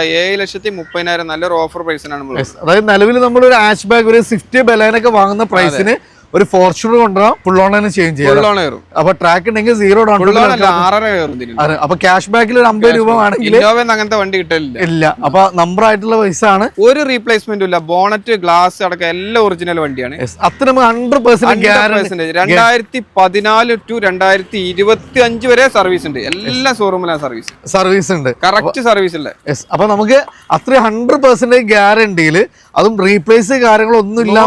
ഏഴ് ലക്ഷത്തി മുപ്പതിനായിരം നല്ലൊരു ഓഫർ പ്രൈസിനാണ്. അതായത് നിലവിൽ നമ്മൾ ഒരു ആഷ് ബാഗ് ഒരു സ്വിഫ്റ്റ് ബലാനൊക്കെ വാങ്ങുന്ന പ്രൈസിന് ഒരു ഫോർച്യൂണർ കൊണ്ടുവരാം ഫുൾ ഓൺ തന്നെ ചേഞ്ച് ചെയ്യാം. അപ്പൊ ട്രാക്ക് ഉണ്ടെങ്കിൽ സീറോ ഡൗൺ അപ്പൊ ക്യാഷ് ബാക്കിൽ ഒരു അമ്പത് രൂപ വേണമെങ്കിൽ അങ്ങനത്തെ വണ്ടി കിട്ടില്ല ഇല്ല അപ്പൊ നമ്പർ ആയിട്ടുള്ള പൈസ ആണ്. ഒരു റീപ്ലേസ്മെന്റും ഇല്ല. ബോണറ്റ് ഗ്ലാസ് അടക്കം എല്ലാം ഒറിജിനൽ വണ്ടിയാണ്. അത്ര ഹൺഡ്രഡ് പെർസെന്റ്. രണ്ടായിരത്തി പതിനാല് ടു രണ്ടായിരത്തി ഇരുപത്തി അഞ്ച് വരെ സർവീസ് ഉണ്ട്. എല്ലാ ഷോറൂമിലാണ് സർവീസ് സർവീസ് ഉണ്ട്. കറക്റ്റ് സർവീസ് അല്ലേ അപ്പൊ നമുക്ക് അത്ര ഹൺഡ്രഡ് പെർസെന്റേജ് ഗ്യാരണ്ടിയിൽ അതും റീപ്ലേസ് കാര്യങ്ങളൊന്നും ഇല്ല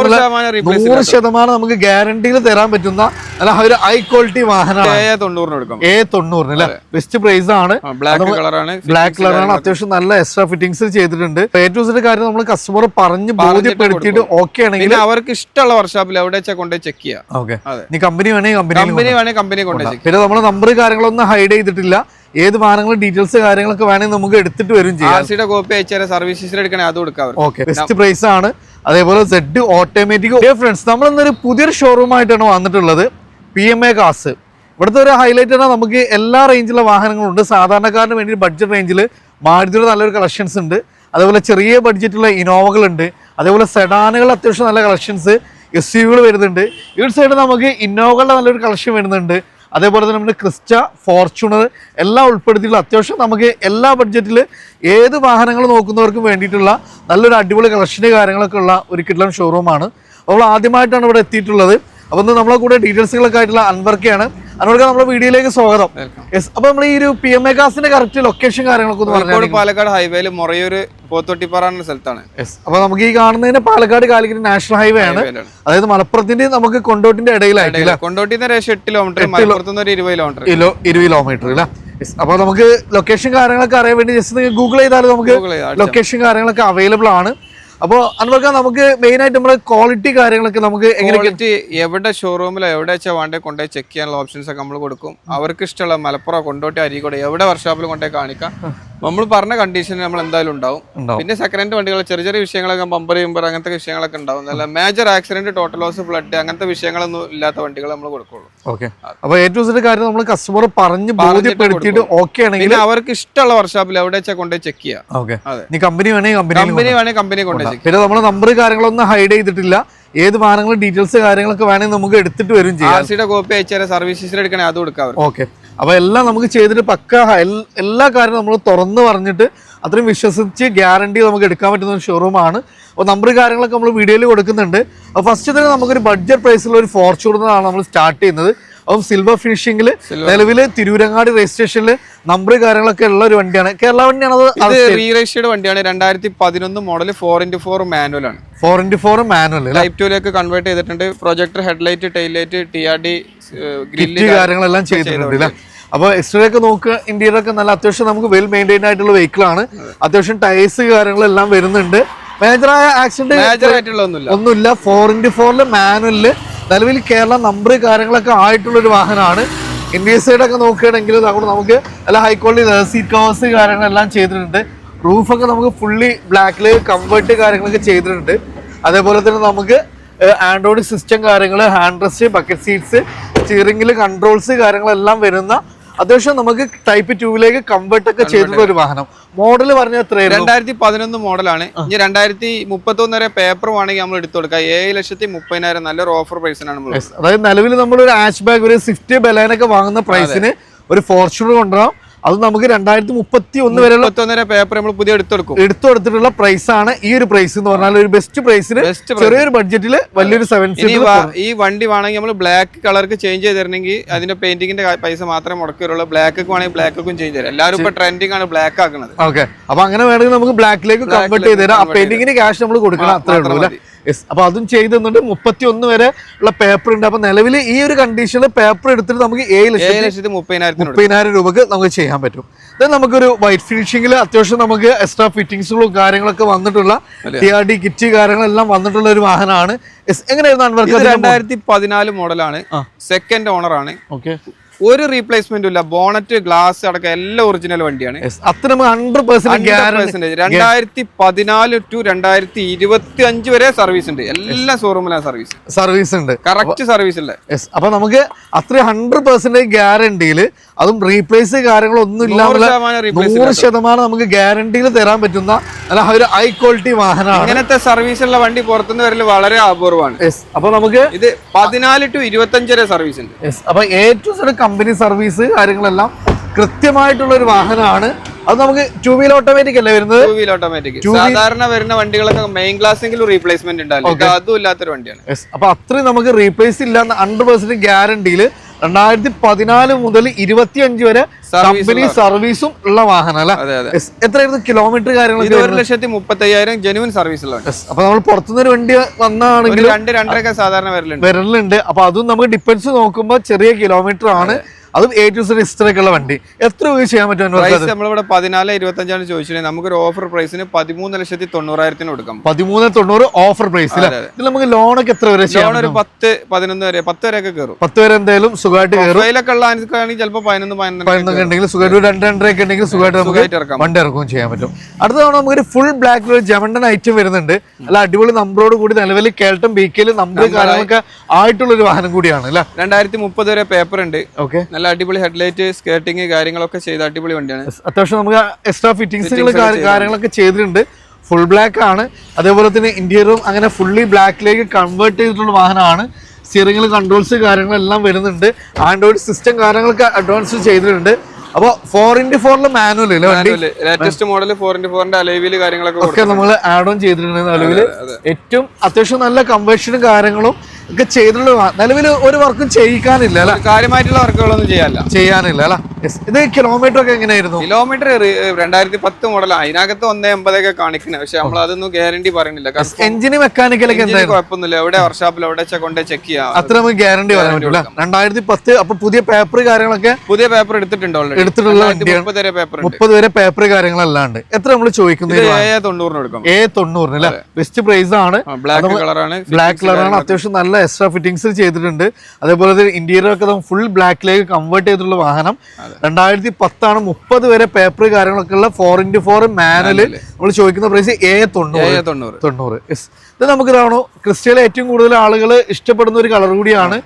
നൂറ് ശതമാനം നമുക്ക് ഗ്യാരണ്ടിയിൽ തരാൻ പറ്റുന്ന അല്ല ഒരു ഹൈ ക്വാളിറ്റി വാഹനമാണ്. എ തൊണ്ണൂറിന് അല്ലെ? ബെസ്റ്റ് പ്രൈസ് ആണ്. ബ്ലാക്ക് കളറാണ് ബ്ലാക്ക് കളറാണ് അത്യാവശ്യം നല്ല എക്സ്ട്രാ ഫിറ്റിംഗ്സ് ചെയ്തിട്ടുണ്ട്. ഏറ്റവും വലിയ കാര്യം നമ്മൾ കസ്റ്റമർ പറഞ്ഞ് ബോധ്യപ്പെടുത്തിയിട്ട് ഓക്കെ ആണെങ്കിൽ അവർക്ക് ഇഷ്ടമുള്ള വർഷാപ്പിൽ എവിടെ കൊണ്ടുപോയി ചെക്ക് ചെയ്യാം. ഓക്കെ കമ്പനി വേണമെങ്കിൽ കമ്പനി കമ്പനി വേണമെങ്കിൽ കമ്പനി കൊണ്ടുപോയി പിന്നെ നമ്മൾ നമ്പർ കാര്യങ്ങളൊന്നും ഹൈഡ് ചെയ്തിട്ടില്ല. ഏത് വാഹനങ്ങളും ഡീറ്റെയിൽസ് കാര്യങ്ങളൊക്കെ വേണമെങ്കിൽ നമുക്ക് എടുത്തിട്ട് വരും ചെയ്യാം. കോപ്പി അയച്ചാൽ സർവീസസിൽ എടുക്കണേ അത് കൊടുക്കാം ഓക്കെ ബെസ്റ്റ് പ്രൈസ് ആണ്. അതേപോലെ സെഡ് ഓട്ടോമാറ്റിക് ഫ്രണ്ട്സ് നമ്മൾ ഇന്നൊരു പുതിയൊരു ഷോറൂം ആയിട്ടാണ് വന്നിട്ടുള്ളത്. പി എം എ കാസ് ഇവിടുത്തെ ഒരു ഹൈലൈറ്റ് ആണ് നമുക്ക് എല്ലാ റേഞ്ചിലുള്ള വാഹനങ്ങളും ഉണ്ട് സാധാരണക്കാരന് വേണ്ടി ബഡ്ജറ്റ് റേഞ്ചിൽ മാരുതിയുടെ നല്ലൊരു കളക്ഷൻസ് ഉണ്ട്. അതേപോലെ ചെറിയ ബഡ്ജറ്റുള്ള ഇനോവകൾ ഉണ്ട് അതേപോലെ സെഡാനുകൾ അത്യാവശ്യം നല്ല കളക്ഷൻസ് എസ് യുകൾ വരുന്നുണ്ട്. ഈ ഒരു സൈഡ് നമുക്ക് ഇന്നോവകളുടെ നല്ലൊരു കളക്ഷൻ വരുന്നുണ്ട്. അതേപോലെ തന്നെ നമ്മുടെ ക്രിസ്റ്റ ഫോർച്യൂണർ എല്ലാം ഉൾപ്പെടുത്തിയിട്ടുള്ള അത്യാവശ്യം നമുക്ക് എല്ലാ ബഡ്ജറ്റിൽ ഏത് വാഹനങ്ങൾ നോക്കുന്നവർക്കും വേണ്ടിയിട്ടുള്ള നല്ലൊരു അടിപൊളി കളക്ഷന് കാര്യങ്ങളൊക്കെ ഉള്ള ഒരു കിട്ടലം ഷോറൂമാണ് അപ്പോൾ ആദ്യമായിട്ടാണ് ഇവിടെ എത്തിയിട്ടുള്ളത്. അപ്പോൾ ഇന്ന് നമ്മളെ കൂടെ ഡീറ്റെയിൽസുകളൊക്കെ ആയിട്ടുള്ള അൻവർക്കയാണ് അൻവർക്ക നമ്മുടെ വീഡിയോയിലേക്ക് സ്വാഗതം. അപ്പൊ നമ്മൾ ഈ ഒരു പി എം എ കാസിന്റെ കറക്റ്റ് ലൊക്കേഷൻ കാര്യങ്ങളൊക്കെ ഒന്ന് പാലക്കാട് ഹൈവേയിൽ മുറയൂര് പോത്തൊട്ടിപ്പാറ എന്ന സ്ഥലത്താണ്. അപ്പൊ നമുക്ക് ഈ കാണുന്നതിന് പാലക്കാട് കാലിക്കറ്റ് നാഷണൽ ഹൈവേ ആണ്. അതായത് മലപ്പുറത്തിന്റെ നമുക്ക് കൊണ്ടോട്ടിന്റെ ഇടയിലായിട്ട് അല്ലേ കൊണ്ടോട്ടിന്ന് ഏകദേശം എട്ട് കിലോമീറ്റർ മലപ്പുറത്തുനിന്ന് ഒരു ഇരുപത് കിലോമീറ്റർ കിലോ ഇരുപത് കിലോമീറ്റർ അല്ലേ അപ്പൊ നമുക്ക് ലൊക്കേഷൻ കാര്യങ്ങളൊക്കെ അറിയാൻ വേണ്ടി ജസ്റ്റ് ഗൂഗിൾ ചെയ്താൽ നമുക്ക് ലൊക്കേഷൻ കാര്യങ്ങളൊക്കെ അവൈലബിൾ ആണ്. അപ്പോൾ അൻവർക്ക നമുക്ക് മെയിൻ ആയിട്ട് നമ്മുടെ ക്വാളിറ്റി കാര്യങ്ങളൊക്കെ നമുക്ക് എങ്ങനെ ക്വാളിറ്റി എവിടെ ഷോറൂമിലോ എവിടെ വെച്ചാൽ വേണ്ടേ കൊണ്ടുപോയി ചെക്ക് ചെയ്യാനുള്ള ഓപ്ഷൻസ് ഒക്കെ നമ്മൾ കൊടുക്കും. അവർക്ക് ഇഷ്ടമുള്ള മലപ്പുറം കൊണ്ടോട്ടി അരീക്കോട് എവിടെ വർഷാപ്പിൽ കൊണ്ടുപോയി കാണിക്കാം. നമ്മൾ പറഞ്ഞ കണ്ടീഷൻ നമ്മൾ എന്തായാലും ഉണ്ടാവും. പിന്നെ സെക്കൻഡ് ഹാൻഡ് വണ്ടികൾ ചെറിയ ചെറിയ വിഷയങ്ങളൊക്കെ ബമ്പർ ചെയ്യുമ്പോൾ അങ്ങനത്തെ വിഷയങ്ങളൊക്കെ ഉണ്ടാവും. നല്ല major accident total loss flood അങ്ങനത്തെ വിഷയങ്ങളൊന്നും ഇല്ലാത്ത വണ്ടികൾ നമ്മൾ കൊടുക്കുള്ളൂ. ഓക്കെ. അപ്പോൾ ഏറ്റവും കാര്യം നമ്മൾ കസ്റ്റമർ പറഞ്ഞ് ബോധ്യപ്പെടുത്തിയിട്ട് ഓക്കെ ആണെങ്കിൽ അവർക്ക് ഇഷ്ടമുള്ള വർഷാപ്പിൽ എവിടെ വെച്ചാൽ കൊണ്ടുപോയി ചെക്ക് ചെയ്യാം. ഓക്കെ കമ്പനി വേണമെങ്കിൽ കമ്പനി വേണമെങ്കിൽ കമ്പനി കൊണ്ടുപോയി പിന്നെ നമ്മൾ നമ്പർ കാര്യങ്ങളൊന്നും ഹൈഡ് ചെയ്തിട്ടില്ല. ഏത് വാഹനങ്ങളും ഡീറ്റെയിൽസ് കാര്യങ്ങളൊക്കെ വേണമെങ്കിൽ നമുക്ക് എടുത്തിട്ട് വരും ചെയ്യാം. കോപ്പി അയച്ചാൽ സർവീസസിൽ എടുക്കണേ അത് കൊടുക്കാം ഓക്കെ അപ്പൊ എല്ലാം നമുക്ക് ചെയ്തിട്ട് പക്ക എല്ലാ കാര്യവും നമ്മൾ തുറന്ന് പറഞ്ഞിട്ട് അത്രയും വിശ്വസിച്ച് ഗ്യാരണ്ടി നമുക്ക് എടുക്കാൻ പറ്റുന്ന ഒരു ഷോറൂമാണ് അപ്പോൾ നമ്പർ കാര്യങ്ങളൊക്കെ നമ്മൾ വീഡിയോയിൽ കൊടുക്കുന്നുണ്ട്. അപ്പോൾ ഫസ്റ്റ് തന്നെ നമുക്കൊരു ബഡ്ജറ്റ് പ്രൈസിലുള്ള ഒരു ഫോർച്യൂണറാണ് നമ്മൾ സ്റ്റാർട്ട് ചെയ്യുന്നത്. അപ്പം സിൽവർ ഫിനിഷിംഗിൽ നിലവിൽ തിരൂരങ്ങാടി രജിസ്ട്രേഷനിൽ നമ്പർ കാര്യങ്ങളൊക്കെ ഉള്ള ഒരു വണ്ടിയാണ്. കേരള വണ്ടിയാണ് അത് ഇത് വണ്ടിയാണ്. രണ്ടായിരത്തി പതിനൊന്ന് model four into four manual ആണ് four into four manual type ടൂലേക്ക് convert ചെയ്തിട്ടുണ്ട്. Projector headlight tail light T R D grill കാര്യങ്ങളെല്ലാം ചെയ്തിട്ടുണ്ട് അല്ലേ? അപ്പോൾ എക്സ്ട്രാ ഒക്കെ നോക്കുക ഇന്ത്യയിലൊക്കെ നല്ല അത്യാവശ്യം നമുക്ക് വെൽ മെയിന്റൈൻ ആയിട്ടുള്ള വെഹിക്കിൾ ആണ്. അത്യാവശ്യം ടയേഴ്സ് കാര്യങ്ങളെല്ലാം വരുന്നുണ്ട്. മേജറായ ആക്സിഡന്റ് ഒന്നുമില്ല. ഫോർ ഇന്റു ഫോറിൽ മാനുവലിൽ നിലവിൽ കേരള നമ്പർ കാര്യങ്ങളൊക്കെ ആയിട്ടുള്ള ഒരു വാഹനമാണ് ഇന്ത്യ സൈഡൊക്കെ നോക്കുകയാണെങ്കിൽ അതുകൊണ്ട് നമുക്ക് നല്ല ഹൈ ക്വാളിറ്റി സീറ്റ് കവേഴ്സ് കാര്യങ്ങളെല്ലാം ചെയ്തിട്ടുണ്ട്. റൂഫൊക്കെ നമുക്ക് ഫുള്ളി ബ്ലാക്കിൽ കംഫർട്ട് കാര്യങ്ങളൊക്കെ ചെയ്തിട്ടുണ്ട്. അതേപോലെ തന്നെ നമുക്ക് ആൻഡ്രോയിഡ് സിസ്റ്റം കാര്യങ്ങൾ ഹാൻഡ് റെസ്റ്റ് ബക്കറ്റ് സീറ്റ്സ് സ്റ്റിയറിംഗിൽ കൺട്രോൾസ് കാര്യങ്ങളെല്ലാം വരുന്ന അത്യാവശ്യം നമുക്ക് ടൈപ്പ് ടൂവിലേക്ക് കംഫർട്ട് ഒക്കെ ചെയ്തിട്ടുള്ള ഒരു വാഹനം. മോഡൽ പറഞ്ഞ രണ്ടായിരത്തി പതിനൊന്ന് മോഡലാണ്. ഇനി രണ്ടായിരത്തി മുപ്പത്തി ഒന്ന് വരെ പേപ്പർ വേണമെങ്കിൽ നമ്മൾ എടുത്തു കൊടുക്കാം. ഏഴ് ലക്ഷത്തി മുപ്പതിനായിരം നല്ലൊരു ഓഫർ പ്രൈസിനാണ് നമ്മൾ. അതായത് നിലവിൽ നമ്മൾ ഒരു ആഷ് ബാഗ് ഒരു സ്വിഫ്റ്റ് ബലാനൊക്കെ വാങ്ങുന്ന പ്രൈസിന് ഒരു ഫോർച്യൂണർ കൊണ്ടുവരാം. അത് നമുക്ക് രണ്ടായിരത്തി മുപ്പത്തി ഒന്ന് വരെയുള്ള പേപ്പർ നമ്മൾ പുതിയ എടുത്തെടുക്കും. എടുത്തു കൊടുത്തിട്ടുള്ള പ്രൈസ് ആണ് ഈ ഒരു പ്രൈസ് എന്ന് പറഞ്ഞാൽ ഒരു ബെസ്റ്റ് പ്രൈസിന് ചെറിയൊരു ബഡ്ജറ്റിൽ വലിയൊരു സെവൻ ഈ വണ്ടി വേണമെങ്കിൽ നമ്മൾ ബ്ലാക്ക് കളർക്ക് ചേഞ്ച് ചെയ്ത് തരണമെങ്കിൽ അതിന്റെ പെയിന്റിങ്ങിന്റെ പൈസ മാത്രമേ മുടക്കുള്ളൂ ബ്ലാക്ക് വേണമെങ്കിൽ ബ്ലാക്കും ചേഞ്ച് തരാം. എല്ലാവരും ഇപ്പൊ ട്രെൻഡിങ് ആണ് ബ്ലാക്ക് ആക്കുന്നത്. ഓക്കെ അപ്പൊ അങ്ങനെ വേണമെങ്കിൽ നമുക്ക് ബ്ലാക്കിലേക്ക് കൺവേർട്ട് ചെയ്ത് തരാം. ആ പെയിന്റിങ്ങിന് ക്യാഷ് നമ്മൾ കൊടുക്കണം. അത്രേ ഉള്ളൂ അല്ലേ? യെസ് അപ്പോൾ അതും ചെയ്ത് തന്നിട്ട് മുപ്പത്തി ഒന്ന് വരെ ഉള്ള പേപ്പർ ഉണ്ട്. അപ്പോൾ നിലവിൽ ഈ ഒരു കണ്ടീഷനിൽ പേപ്പർ എടുത്തിട്ട് നമുക്ക് ഏഴ് ലക്ഷം ഏഴ് ലക്ഷത്തി മുപ്പതിനായിരം മുപ്പതിനായിരം രൂപക്ക് നമുക്ക് ചെയ്യാൻ പറ്റും. ഇത് നമുക്കൊരു വൈറ്റ് ഫിനിഷിംഗിൽ അത്യാവശ്യം നമുക്ക് എക്സ്ട്രാ ഫിറ്റിങ്സുകളും കാര്യങ്ങളൊക്കെ വന്നിട്ടുള്ള ടി ആർ ഡി കിറ്റ് കാര്യങ്ങളെല്ലാം വന്നിട്ടുള്ള ഒരു വാഹനമാണ്. എങ്ങനെയായിരുന്നു രണ്ടായിരത്തി പതിനാല് മോഡലാണ് സെക്കൻഡ് ഓണറാണ് ആണ്. ഓക്കെ ഒരു റീപ്ലേസ്മെന്റും ഇല്ല. ബോണറ്റ് ഗ്ലാസ് അടക്കം എല്ലാം ഒറിജിനൽ വണ്ടിയാണ്. അത്ര ഹൺഡ്രഡ് പെർസെന്റ് രണ്ടായിരത്തി പതിനാല് ടു രണ്ടായിരത്തി ഇരുപത്തി അഞ്ച് വരെ സർവീസ് ഉണ്ട്. എല്ലാ ഷോറൂമിലാണ് സർവീസ് സർവീസ് ഉണ്ട്. കറക്റ്റ് സർവീസ് യെസ് അപ്പൊ നമുക്ക് അത്ര ഹൺഡ്രഡ് പെർസെന്റേജ് ഗ്യാരണ്ടിയിൽ അതും റീപ്ലേസ് കാര്യങ്ങളൊന്നും ഇല്ലാതെ നൂറ് ശതമാനം നമുക്ക് ഗ്യാരണ്ടിയിൽ തരാൻ പറ്റുന്ന അല്ല ഒരു ഹൈ ക്വാളിറ്റി വാഹനമാണ്. ഇങ്ങനത്തെ സർവീസ് ഉള്ള വണ്ടി പുറത്തുനിന്ന് വരൽ വളരെ അപൂർവമാണ്. അപ്പൊ നമുക്ക് ഇത് പതിനാല് ടു ഇരുപത്തി അഞ്ച് വരെ സർവീസ് ഉണ്ട്. അപ്പൊ ഏറ്റവും കമ്പനി സർവീസ് കാര്യങ്ങളെല്ലാം കൃത്യമായിട്ടുള്ള ഒരു വാഹനമാണ്. അത് നമുക്ക് ടൂ വീൽ ഓട്ടോമാറ്റിക് അല്ലേ വരുന്നത്? ടൂ വീൽ ഓട്ടോമാറ്റിക് സാധാരണ വരുന്ന വണ്ടികളൊക്കെ മെയിൻ ക്ലാസ്സെങ്കിലും റീപ്ലേസ്മെന്റ് ഉണ്ടാവില്ല? അതും ഇല്ലാത്തൊരു വണ്ടിയാണ്. അപ്പൊ അത്രയും നമുക്ക് റീപ്ലേസ് ഇല്ല ഹൺഡ്രഡ് പെർസെന്റ് ഗ്യാരണ്ടിയിൽ രണ്ടായിരത്തി പതിനാല് മുതൽ ഇരുപത്തി അഞ്ച് വരെ കമ്പനി സർവീസും ഉള്ള വാഹനം അല്ല? എത്രയായിരുന്നു കിലോമീറ്റർ കാര്യങ്ങൾ ഒരു ലക്ഷത്തി മുപ്പത്തി അയ്യായിരം ജെനുവിൻ സർവീസ് അപ്പൊ നമ്മൾ പുറത്തുനിന്ന് ഒരു വണ്ടി വന്നാണെങ്കിൽ രണ്ട് രണ്ടരയൊക്കെ സാധാരണ വരലുണ്ട്. വിരലുണ്ട്. അപ്പൊ അതും നമുക്ക് ഡിപ്പെൻസ് നോക്കുമ്പോൾ ചെറിയ കിലോമീറ്റർ ആണ്. അതും എ ടു സെഡ് ഹിസ്റ്ററി ഒക്കെ ഉള്ള വണ്ടി. എത്ര രൂപ ചെയ്യാൻ പറ്റും പ്രൈസ് നമ്മളിവിടെ പതിനാല് ഇരുപത്തി അഞ്ചാണ് ചോദിച്ചിട്ടുണ്ടെങ്കിൽ നമുക്കൊരു ഓഫർ പ്രൈസിന് പതിമൂന്ന് ലക്ഷത്തി തൊണ്ണൂറായിരത്തിന് കൊടുക്കാം. പതിമൂന്ന് തൊണ്ണൂറ് ഓഫർ പ്രൈസ് ഇതിൽ നമുക്ക് ലോണൊക്കെ എത്ര വരെ ലോൺ ഒരു പത്ത് പതിനൊന്ന് വരെ പത്ത് വരെയൊക്കെ കയറും. പത്ത് വരെ എന്തായാലും സുഖമായിട്ട് കയറും. അതിലൊക്കെ ഉള്ള ആണെങ്കിൽ ചിലപ്പോൾ പതിനൊന്ന് പതിനൊന്ന് പതിനൊക്കെ ഉണ്ടെങ്കിൽ സുഖമായിട്ട് ഒരു രണ്ട് രണ്ടരയൊക്കെ ഉണ്ടെങ്കിൽ സുഖമായിട്ട് നമുക്ക് വണ്ടി ഇറക്കുകയും ചെയ്യാൻ പറ്റും. അടുത്ത തവണ നമുക്കൊരു ഫുൾ ബ്ലാക്ക് ഒരു ജമണ്ടൻ ഐറ്റം വരുന്നുണ്ട്. അല്ല അടിപൊളി നമ്പറോട് കൂടി നിലവിൽ കേൾട്ടും ബി കെയിലും നമ്പർ കാര്യങ്ങളൊക്കെ ആയിട്ടുള്ള ഒരു വാഹനം കൂടിയാണ് അല്ലേ? രണ്ടായിരത്തി മുപ്പത് വരെ പേപ്പർ ഉണ്ട്. ഓക്കെ നല്ല അടിപൊളി ഹെഡ്ലൈറ്റ് സ്കേർട്ടിങ് കാര്യങ്ങളൊക്കെ ചെയ്ത അടിപൊളി വണ്ടിയാണ്. അത്യാവശ്യം നമുക്ക് എക്സ്ട്രാ ഫിറ്റിംഗ്സ് കാര്യങ്ങളൊക്കെ ചെയ്തിട്ടുണ്ട്. ഫുൾ ബ്ലാക്ക് ആണ്. അതേപോലെ തന്നെ ഇന്റീരിയറും അങ്ങനെ ഫുള്ളി ബ്ലാക്കിലേക്ക് കൺവേർട്ട് ചെയ്തിട്ടുള്ള വാഹനമാണ്. സ്റ്റിയറിംഗിൽ കൺട്രോൾസ് കാര്യങ്ങളെല്ലാം വരുന്നുണ്ട്. ആൻഡ്രോയിഡ് സിസ്റ്റം കാര്യങ്ങളൊക്കെ അഡ്വാൻസ് ചെയ്തിട്ടുണ്ട്. അപ്പോൾ ഫോർ ഇന്റു ഫോറിൽ manual latest model four into ഫോറിന്റെ അലവിൽ കാര്യങ്ങളൊക്കെ ഒക്കെ നമ്മൾ ആഡ് ഓൺ ചെയ്തിട്ടുണ്ട് അലവിൽ ഏറ്റവും അത്യാവശ്യം നല്ല കംവേഷനും കാര്യങ്ങളും ഒക്കെ ചെയ്തിട്ടുള്ള നിലവിൽ ഒരു വർക്കും ചെയ്യിക്കാനില്ല അല്ല? കാര്യമായിട്ടുള്ള വർക്കുകളൊന്നും ചെയ്യാല്ല ചെയ്യാനില്ല അല്ല. ഇത് കിലോമീറ്റർ ഒക്കെ എങ്ങനെയായിരുന്നു? കിലോമീറ്റർ രണ്ടായിരത്തി പത്ത് മോഡൽ അതിനകത്ത് ഒന്നേ എൺപതൊക്കെ കാണിക്കുന്നത് പക്ഷെ നമ്മൾ അതൊന്നും ഗ്യാരണ്ടി പറയുന്നില്ല. എഞ്ചിന് മെക്കാനിക്കലൊക്കെ കുഴപ്പമൊന്നുമില്ല. എവിടെ വർഷാപ്പിൽ എവിടെ കൊണ്ട് ചെക്ക് ചെയ്യാം. അത്ര നമുക്ക് ഗ്യാരണ്ടി പറയാൻ പറ്റില്ല രണ്ടായിരത്തി പത്ത് അപ്പൊ പുതിയ പേപ്പർ കാര്യങ്ങളൊക്കെ പുതിയ പേപ്പർ എടുത്തിട്ടുണ്ടോ എടുത്തിട്ടുള്ള മുപ്പത് വരെ പേപ്പർ മുപ്പത് വരെ പേപ്പർ കാര്യങ്ങളല്ലാണ്ട്. എത്ര നമ്മൾ ചോദിക്കുന്നത് ഏ തൊണ്ണൂറിന് അല്ലെ? ബെസ്റ്റ് പ്രൈസ് ആണ്. ബ്ലാക്ക് കളറാണ് ബ്ലാക്ക് കളറാണ് അത്യാവശ്യം നല്ല എക്സ്ട്രാ ഫിറ്റിംഗ്സ് ചെയ്തിട്ടുണ്ട്. അതേപോലെ തന്നെ ഇന്റീരിയർ ഒക്കെ ഫുൾ ബ്ലാക്കിലേക്ക് കൺവേർട്ട് ചെയ്തിട്ടുള്ള വാഹനം. രണ്ടായിരത്തി പത്താണ് മുപ്പത് വരെ പേപ്പർ കാര്യങ്ങളൊക്കെ ഉള്ള ഫോർ ഇന്റു ഫോർ മാനുവൽ നമ്മൾ ചോദിക്കുന്ന പ്രൈസ് എ തൊണ്ണൂറ്. തൊണ്ണൂറ്. യെസ് ഇത് നമുക്ക് ഇതാണോ ക്രിസ്റ്റയിലെ ഏറ്റവും കൂടുതൽ ആളുകൾ ഇഷ്ടപ്പെടുന്ന ഒരു കളർ കൂടിയാണ്.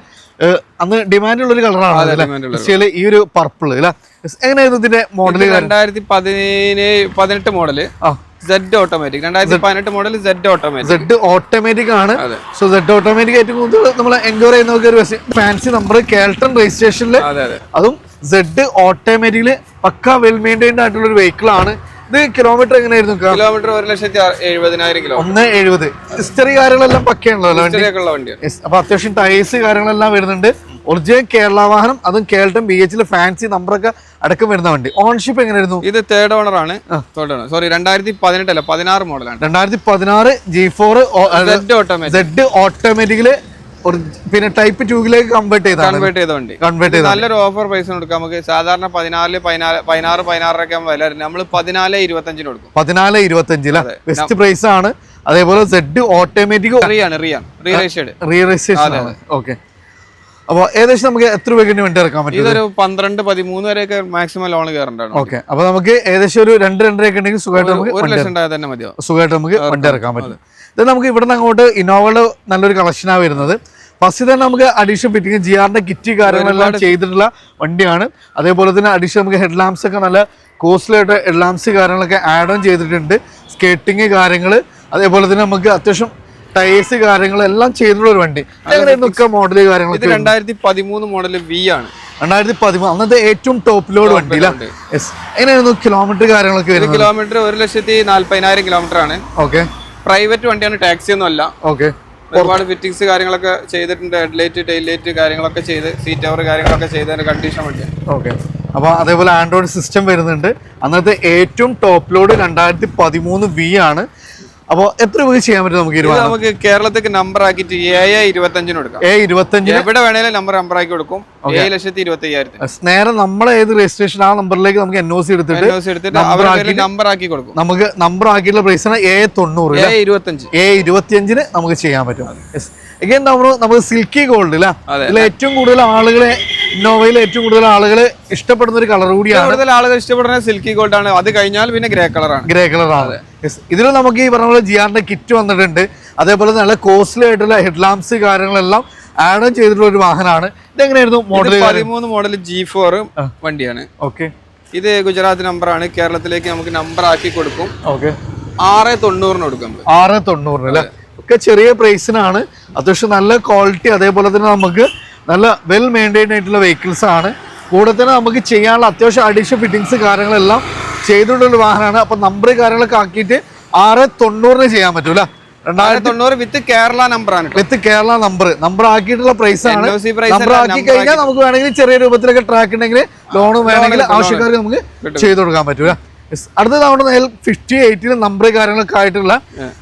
അന്ന് ഡിമാൻഡ് ഉള്ള ഒരു കളറാണ് ഈ ഒരു പർപ്പിൾ അല്ല. എങ്ങനെയായിരുന്നു ഇതിന്റെ മോഡൽ രണ്ടായിരത്തി പതിനേഴ് പതിനെട്ട് മോഡൽ ആ. സെഡ് ഓട്ടോമാറ്റിക് രണ്ടായിരത്തി പതിനെട്ട് model Z automatic Z automatic ആണ്. സോ സെഡ് ഓട്ടോമാറ്റിക് ഏറ്റവും കൂടുതൽ നമ്മൾ എൻക്വയറി ചെയ്യുന്ന ഒരു ഫാൻസി നമ്പർ കേൾട്ടൺ രജിസ്ട്രേഷനിൽ അതെ സെഡ് ഓട്ടോമാറ്റിക്കിൽ പക്ക വെൽ മെയിന്റൈൻഡ് ആയിട്ടുള്ള ഒരു വെഹിക്കിൾ ആണ്. ഇത് കിലോമീറ്റർ എങ്ങനെയായിരുന്നു കിലോമീറ്റർ ഒരു ലക്ഷത്തി എഴുപതിനായിരം കിലോ ഒന്ന് എഴുപത്. ഹിസ്റ്ററി കാര്യങ്ങളെല്ലാം പക്കയാണല്ലോ. അപ്പൊ അത്യാവശ്യം ടയേഴ്സ് കാര്യങ്ങളെല്ലാം വരുന്നുണ്ട്. ഒറിജിനൽ കേരള വാഹനം അതും കേൾട്ടും ബി എച്ചിൽ ഫാൻസി നമ്പറൊക്കെ അടക്കം വരുന്ന വണ്ടി. ഓൺഷിപ്പ് എങ്ങനെയായിരുന്നു? ഇത് തേർഡ് ഓണർ ആണ്. തേർഡ് ഓണർ സോറി രണ്ടായിരത്തി പതിനെട്ടല്ല പതിനാറ് മോഡലാണ് രണ്ടായിരത്തി പതിനാറ് G four Z automatic Z ഓട്ടോമാറ്റിക്കിൽ പിന്നെ ടൈപ്പ് ടൂവിലേക്ക് കൺവേർട്ട് ചെയ്ത കൺവേർട്ട് ചെയ്ത വണ്ടി. കൺവേർട്ട് ചെയ്ത നല്ലൊരു ഓഫർ പ്രൈസ് കൊടുക്കാം നമുക്ക് സാധാരണ പതിനാല് പതിനാല് പതിനാറ് പതിനാറൊക്കെ വില നമ്മൾ പതിനാല് ഇരുപത്തഞ്ചിന് കൊടുക്കും. പതിനാല് ഇരുപത്തഞ്ചിൽ. ബെസ്റ്റ് പ്രൈസ് ആണ്. അതേപോലെ സെഡ് ഓട്ടോമാറ്റിക് റിയാണ് റിയാണ് റീ റീ റീ രജിസ്ട്രേഷൻ ആണ്. ഓക്കെ അപ്പോൾ ഏകദേശം നമുക്ക് എത്ര രൂപയ്ക്ക് വേണ്ടി ഇറക്കാൻ പറ്റും ഇതൊരു പന്ത്രണ്ട് പതിമൂന്ന് വരെയൊക്കെ മാക്സിമം ലോൺ കയറേണ്ടതാണ്. ഓക്കെ അപ്പൊ നമുക്ക് ഏകദേശം ഒരു രണ്ട് രണ്ടരയൊക്കെ ഉണ്ടെങ്കിൽ സുഖമായിട്ട് നമുക്ക് ഒരു ലക്ഷം ഉണ്ടായാൽ തന്നെ മതിയോ? സുഖമായിട്ട് നമുക്ക് വണ്ടി ഇറക്കാൻ പറ്റും. ഇത് നമുക്ക് ഇവിടെ നിന്ന് അങ്ങോട്ട് ഇന്നോവയുടെ നല്ലൊരു കളക്ഷനാണ് വരുന്നത്. ഫസ്റ്റ് തന്നെ നമുക്ക് അഡീഷൻ ഫിറ്റിംഗ് ജി ആറിന്റെ കിറ്റ് കാര്യങ്ങളെല്ലാം ചെയ്തിട്ടുള്ള വണ്ടിയാണ്. അതേപോലെ തന്നെ അഡീഷൻ നമുക്ക് ഹെഡ് ലാംപ്സ് ഒക്കെ നല്ല കോസ്റ്റ്ലി ആയിട്ട് ഹെഡ് ലാംപ്സ് കാര്യങ്ങളൊക്കെ ആഡ് ഓൺ ചെയ്തിട്ടുണ്ട്. സ്കേട്ടിങ് കാര്യങ്ങൾ അതേപോലെ തന്നെ നമുക്ക് അത്യാവശ്യം ടയേഴ്സ് കാര്യങ്ങളെല്ലാം ചെയ്തിട്ടുള്ള ഒരു വണ്ടി. എങ്ങനെയായിരുന്നു മോഡൽ കാര്യങ്ങൾ ഇത് രണ്ടായിരത്തി പതിമൂന്ന് മോഡൽ വി ആണ്. രണ്ടായിരത്തി പതിമൂന്ന് അന്നത്തെ ഏറ്റവും ടോപ്പ് ലോഡ് വണ്ടി. എങ്ങനെയായിരുന്നു കിലോമീറ്റർ കാര്യങ്ങളൊക്കെ വരുന്നത്? കിലോമീറ്റർ ഒരു ലക്ഷത്തി നാല്പതിനായിരം കിലോമീറ്റർ ആണ്. ഓക്കെ പ്രൈവറ്റ് വണ്ടിയാണ് ടാക്സി ഒന്നും അല്ല. ഓക്കെ ഒരുപാട് ഫിറ്റിങ്സ് കാര്യങ്ങളൊക്കെ ചെയ്തിട്ടുണ്ട്. ഹെഡ്ലൈറ്റ് ടെയിൽ ലൈറ്റ് കാര്യങ്ങളൊക്കെ ചെയ്ത് സീറ്റ് അവർ കാര്യങ്ങളൊക്കെ ചെയ്തതിന്റെ കണ്ടീഷൻ വണ്ടി. ഓക്കെ അപ്പോൾ അതേപോലെ ആൻഡ്രോയിഡ് സിസ്റ്റം വരുന്നുണ്ട്. അന്നത്തെ ഏറ്റവും ടോപ്പ് ലോഡ് രണ്ടായിരത്തി പതിമൂന്ന് വി ആണ്. അപ്പോൾ എത്ര രൂപ ചെയ്യാൻ പറ്റും നമുക്ക് നമുക്ക് കേരളത്തേക്ക് നമ്പർ ആക്കിട്ട് ഏഴ് ഇരുപത്തഞ്ചിന് കൊടുക്കാം. ഏ ഇരുപത്തഞ്ച് എവിടെ വേണേലും നമ്പർ നമ്പർ ആക്കി കൊടുക്കും. ഏഴ് ലക്ഷത്തി ഇരുപത്തി അയ്യായിരത്തി നേരെ നമ്മളെ ഏത് രജിസ്ട്രേഷൻ ആ നമ്പറിലേക്ക് നമുക്ക് എൻ ഒ സി എടുത്തിട്ട് നമ്പർ ആക്കി കൊടുക്കും. നമുക്ക് നമ്പർ ആക്കിയിട്ടുള്ള പ്രൈസാണ് ഏ തൊണ്ണൂറ് ഏ ഇരുപത്തഞ്ച്. ഏ ഇരുപത്തിയഞ്ചിന് നമുക്ക് ചെയ്യാൻ പറ്റും. എഗൈൻ നമ്മൾ നമുക്ക് സിൽക്കി ഗോൾഡ് അല്ല. ഇതിൽ ഏറ്റവും കൂടുതൽ ആളുകളെ ഇന്നോവയിൽ ഏറ്റവും കൂടുതൽ ആളുകൾ ഇഷ്ടപ്പെടുന്ന ഒരു കളർ കൂടിയാണ് കൂടുതൽ ആളുകൾ ഇഷ്ടപ്പെടുന്ന സിൽക്കി ഗോൾഡ് ആണ്. അത് കഴിഞ്ഞാൽ പിന്നെ ഗ്രേ കളറാണ് ഗ്രേ കളറാണ് ഇതിൽ നമുക്ക് ഈ പറഞ്ഞ പോലെ ജിയാറിന്റെ കിറ്റ് വന്നിട്ടുണ്ട്. അതേപോലെ നല്ല കോസ്റ്റ്ലി ആയിട്ടുള്ള ഹെഡ്ലാംപ്സ് കാര്യങ്ങളെല്ലാം ആഡ് ഓൺ ചെയ്തിട്ടുള്ള ഒരു വാഹനമാണ്. ഇതെങ്ങനെയായിരുന്നു മോഡൽ പതിമൂന്ന് മോഡൽ ജി ഫോർ വണ്ടിയാണ്. ഓക്കെ ഇത് ഗുജറാത്ത് നമ്പറാണ് കേരളത്തിലേക്ക് നമുക്ക് നമ്പർ ആക്കി കൊടുക്കും. ഓക്കെ ആറ് തൊണ്ണൂറിന് കൊടുക്കും. ആറ് തൊണ്ണൂറിന് അല്ലേ? ഒക്കെ ചെറിയ പ്രൈസിനാണ് അത്യാവശ്യം നല്ല ക്വാളിറ്റി അതേപോലെ തന്നെ നമുക്ക് നല്ല വെൽ മെയിന്റൈൻഡ് ആയിട്ടുള്ള വെഹിക്കിൾസ് ആണ്. കൂടെ തന്നെ നമുക്ക് ചെയ്യാനുള്ള അത്യാവശ്യം അഡീഷണൽ ഫിറ്റിങ്സ് കാര്യങ്ങളെല്ലാം ചെയ്തിട്ടുള്ള വാഹനമാണ്. അപ്പൊ നമ്പർ കാര്യങ്ങളൊക്കെ ആക്കിയിട്ട് ആറ് തൊണ്ണൂറിന് ചെയ്യാൻ പറ്റൂല. ആറ് രണ്ടായിരത്തി തൊണ്ണൂറ് വിത്ത് കേരള നമ്പറാണ്. വിത്ത് കേരള നമ്പർ നമ്പർ ആക്കിയിട്ടുള്ള പ്രൈസ് ആണ്. നമ്പർ ആക്കി കഴിഞ്ഞാൽ നമുക്ക് വേണമെങ്കിൽ ചെറിയ രൂപത്തിലൊക്കെ ട്രാക്ക് ഉണ്ടെങ്കിൽ ലോൺ വേണമെങ്കിൽ ആവശ്യക്കാർക്ക് നമുക്ക് ചെയ്തു കൊടുക്കാൻ പറ്റൂല. അടുത്തത് അടുത്ത നമ്മുടെ നേൽ ഫിഫ്റ്റി എയ്റ്റിൽ നമ്പർ കാര്യങ്ങളൊക്കെ ആയിട്ടുള്ള